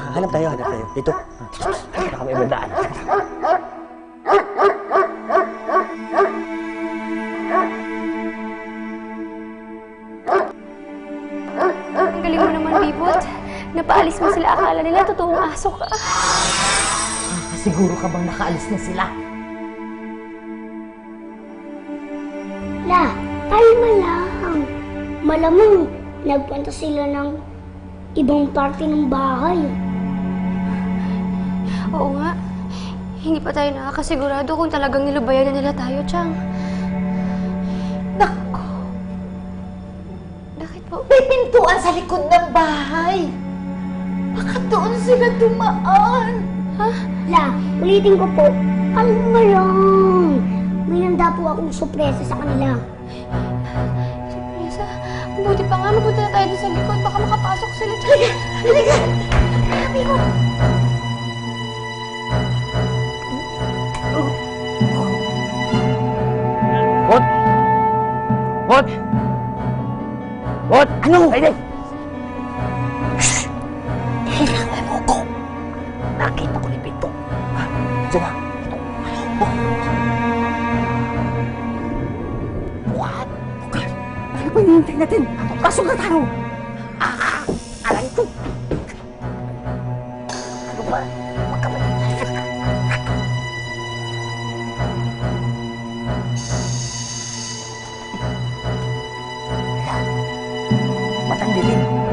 hanap tayo, hanap tayo. Dito. Baka may mandaan. Ang galing mo naman, Bibot. Napaalis mo sila. Akala nila totoong aso ka. Siguro ka bang nakaalis na sila? La, kalma lang. Malamang nagpunta sila ng ibang parte ng bahay. Oo nga. Hindi pa tayo nakakasigurado kung talagang nilubayan na nila tayo, Chang. Nako, Bakit po? may pintuan sa likod ng bahay. Baka doon sila dumaan. La, ulitin ko po, kalma lang. May nanda po akong sorpresa sa kanila. Surpresa. Buti pa nga, mabuti na tayo sa likod. Baka makapasok sila, Chang. Halika! Sabi Bot! Bot! Ano? Ay, di! Kailangan mo ko. Nakita ko ni Pinto. Diyan ba? Bukat. Bukat. Ano ba hinihintay natin? Pasok na tayo. Ah, alam ko. Ano ba? 的令。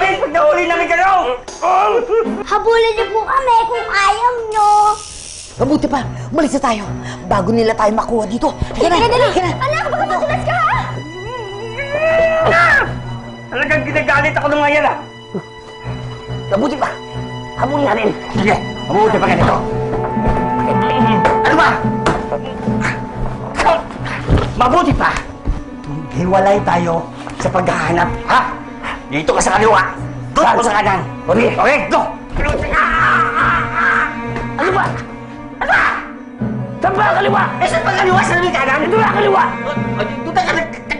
Lagot kayo sa amin pag nahuli namin kayo! habulin niyo po kami kung ayaw niyo. Mabuti pa, umalis na tayo. Bago nila tayo makuha dito. Halika na, halika na. Anak, baka matulas ka ha? Talagang ginagalit ako ng mga yan ah! Mabuti pa! Hamulin natin! Sige, mabuti pa ganito! Ano ba? Mabuti pa! Hiwalay tayo sa paghahanap, ha? Dito ka sa kaliwa! Doon ako sa kanan! Okay, okay, go! Ano ba? Ano ba? Saan ba ang kaliwa? Eh, saan ba ang kaliwa? Saan ba ang kanan? Ito na ang kaliwa! Doon ka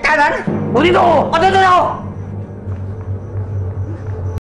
kanan? O dito ako! O dito ako!